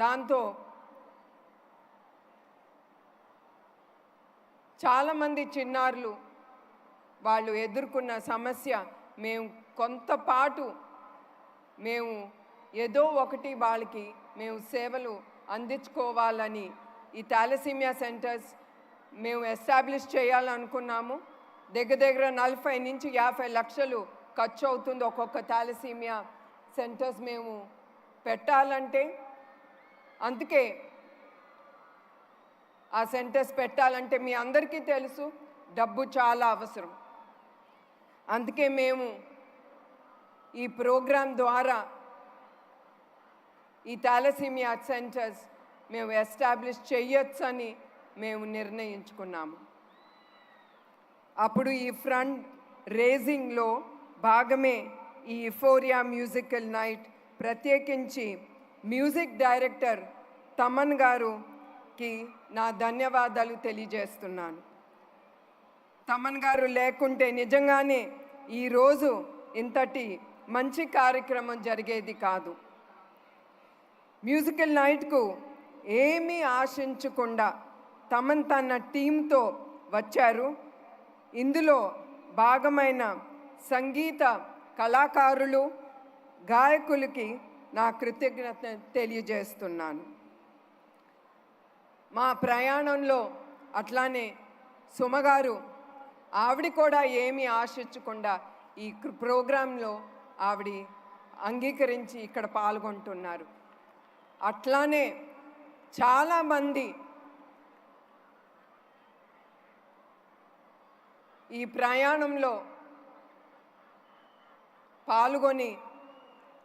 దాంతో చాలామంది చిన్నారులు వాళ్ళు ఎదుర్కొన్న సమస్య మేము కొంతపాటు మేము ఏదో ఒకటి వాళ్ళకి మేము సేవలు అందించుకోవాలని ఈ థాలసీమియా సెంటర్స్ మేము ఎస్టాబ్లిష్ చేయాలనుకున్నాము. దగ్గర దగ్గర నలభై నుంచి యాభై లక్షలు ఖర్చు అవుతుంది ఒక్కొక్క థాలసీమియా సెంటర్స్ మేము పెట్టాలంటే. అందుకే ఆ సెంటర్స్ పెట్టాలంటే మీ అందరికీ తెలుసు డబ్బు చాలా అవసరం. అందుకే మేము ఈ ప్రోగ్రాం ద్వారా ఈ థాలసీమియా సెంటర్స్ మేము ఎస్టాబ్లిష్ చేయొచ్చని మేము నిర్ణయించుకున్నాము. అప్పుడు ఈ ఫ్రంట్ రేజింగ్లో భాగమే ఈ ఇఫోరియా మ్యూజికల్ నైట్ ప్రత్యేకించి మ్యూజిక్ డైరెక్టర్ తమన్ గారుకి నా ధన్యవాదాలు తెలియజేస్తున్నాను. తమన్ గారు లేకుంటే నిజంగానే ఈరోజు ఇంతటి మంచి కార్యక్రమం జరిగేది కాదు. మ్యూజికల్ నైట్కు ఏమీ ఆశించకుండా తమన్ తన టీంతో వచ్చారు. ఇందులో భాగమైన సంగీత కళాకారులు గాయకులకి నా కృతజ్ఞత తెలియజేస్తున్నాను. మా ప్రయాణంలో అట్లానే సుమగారు ఆవిడ కూడా ఏమీ ఆశించకుండా ఈ ప్రోగ్రాంలో ఆవిడ అంగీకరించి ఇక్కడ పాల్గొంటున్నారు. అట్లానే చాలామంది ఈ ప్రయాణంలో పాల్గొని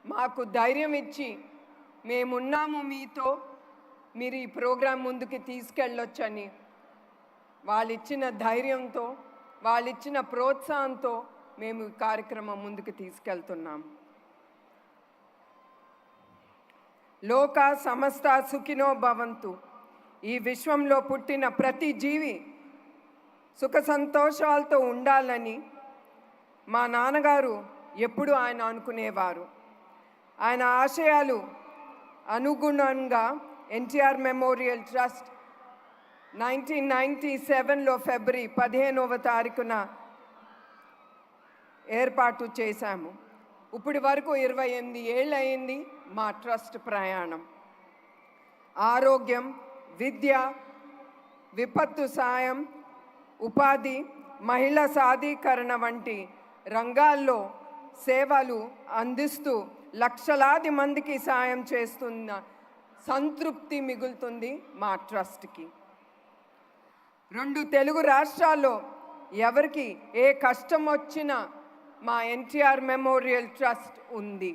మాకు ధైర్యం ఇచ్చి మేమున్నాము మీతో మీరు ఈ ప్రోగ్రాం ముందుకు తీసుకెళ్ళొచ్చని వాళ్ళు ఇచ్చిన ధైర్యంతో వాళ్ళు ఇచ్చిన ప్రోత్సాహంతో మేము ఈ కార్యక్రమం ముందుకు తీసుకెళ్తున్నాము. లోక సమస్త సుఖినో భవంతు. ఈ విశ్వంలో పుట్టిన ప్రతి జీవి సుఖ సంతోషాలతో ఉండాలని మా నాన్నగారు ఎప్పుడూ ఆయన అనుకునేవారు. ఆయన ఆశయాలు అనుగుణంగా NTR memorial trust nineteen ninety సెవెన్లో ఫిబ్రవరి పదిహేనవ తారీఖున ఏర్పాటు చేశాము. ఇప్పటి వరకు ఇరవై ఎనిమిది ఏళ్ళు అయింది మా ట్రస్ట్ ప్రయాణం. ఆరోగ్యం విద్య విపత్తు సాయం ఉపాధి మహిళా సాధీకరణ వంటి రంగాల్లో సేవలు అందిస్తూ లక్షలాది మందికి సాయం చేస్తున్న సంతృప్తి మిగులుతుంది మా ట్రస్ట్కి. రెండు తెలుగు రాష్ట్రాల్లో ఎవరికి ఏ కష్టం వచ్చినా మా ఎన్టీఆర్ మెమోరియల్ ట్రస్ట్ ఉంది.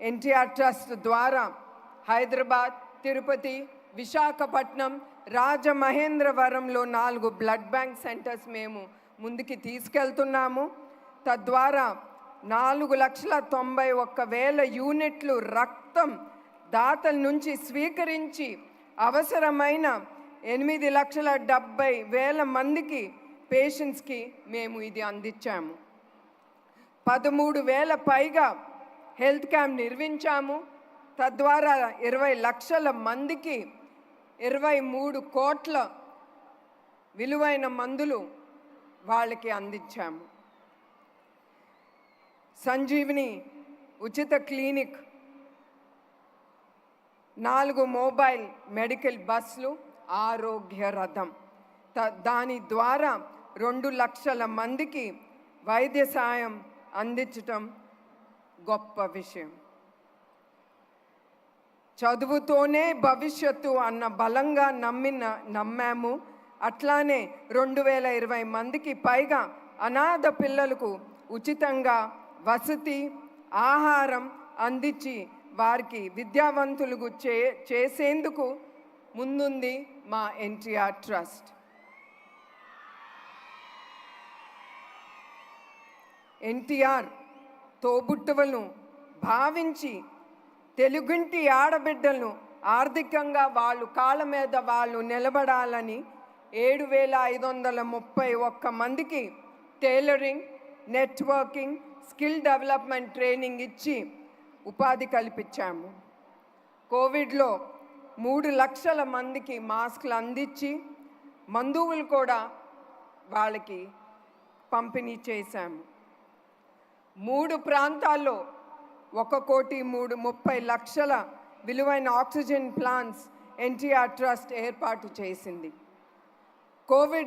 ఎన్టీఆర్ ట్రస్ట్ ద్వారా హైదరాబాద్ తిరుపతి విశాఖపట్నం రాజమహేంద్రవరంలో నాలుగు బ్లడ్ బ్యాంక్ సెంటర్స్ మేము ముందుకి తీసుకెళ్తున్నాము. తద్వారా నాలుగు లక్షల తొంభై ఒక్క వేల యూనిట్లు రక్తం దాతల నుంచి స్వీకరించి అవసరమైన ఎనిమిది లక్షల డెబ్బై వేల మందికి పేషెంట్స్కి మేము ఇది అందించాము. పదమూడు వేల పైగా హెల్త్ క్యాంప్ నిర్మించాము. తద్వారా ఇరవై లక్షల మందికి ఇరవై మూడు కోట్ల విలువైన మందులు వాళ్ళకి అందించాము. సంజీవిని ఉచిత క్లినిక్ నాలుగు మొబైల్ మెడికల్ బస్సులు ఆరోగ్య రథం. త- దాని ద్వారా రెండు లక్షల మందికి వైద్య సాయం అందించటం గొప్ప విషయం. చదువుతోనే భవిష్యత్తు అన్న బలంగా నమ్మిన నమ్మాము. అట్లానే రెండు వేల ఇరవై మందికి పైగా అనాథ పిల్లలకు ఉచితంగా వసతి ఆహారం అందించి వారికి విద్యావంతులు చే చేసేందుకు ముందుంది మా ఎన్టీఆర్ ట్రస్ట్. ఎన్టీఆర్ తోబుట్టువలను భావించి తెలుగుంటి ఆడబిడ్డలను ఆర్థికంగా వాళ్ళు కాళ్ళ మీద వాళ్ళు నిలబడాలని ఏడు వేల ఐదు వందల ముప్పై ఒక్క మందికి tailoring networking skill development training ఇచ్చి ఉపాధి కల్పించాము. కోవిడ్లో మూడు లక్షల మందికి మాస్క్లు అందించి మందువులు కూడా వాళ్ళకి పంపిణీ చేశాము. మూడు ప్రాంతాల్లో ఒక కోటి మూడు ముప్పై లక్షల విలువైన ఆక్సిజన్ ప్లాంట్స్ ఎన్టీఆర్ ట్రస్ట్ ఏర్పాటు చేసింది. కోవిడ్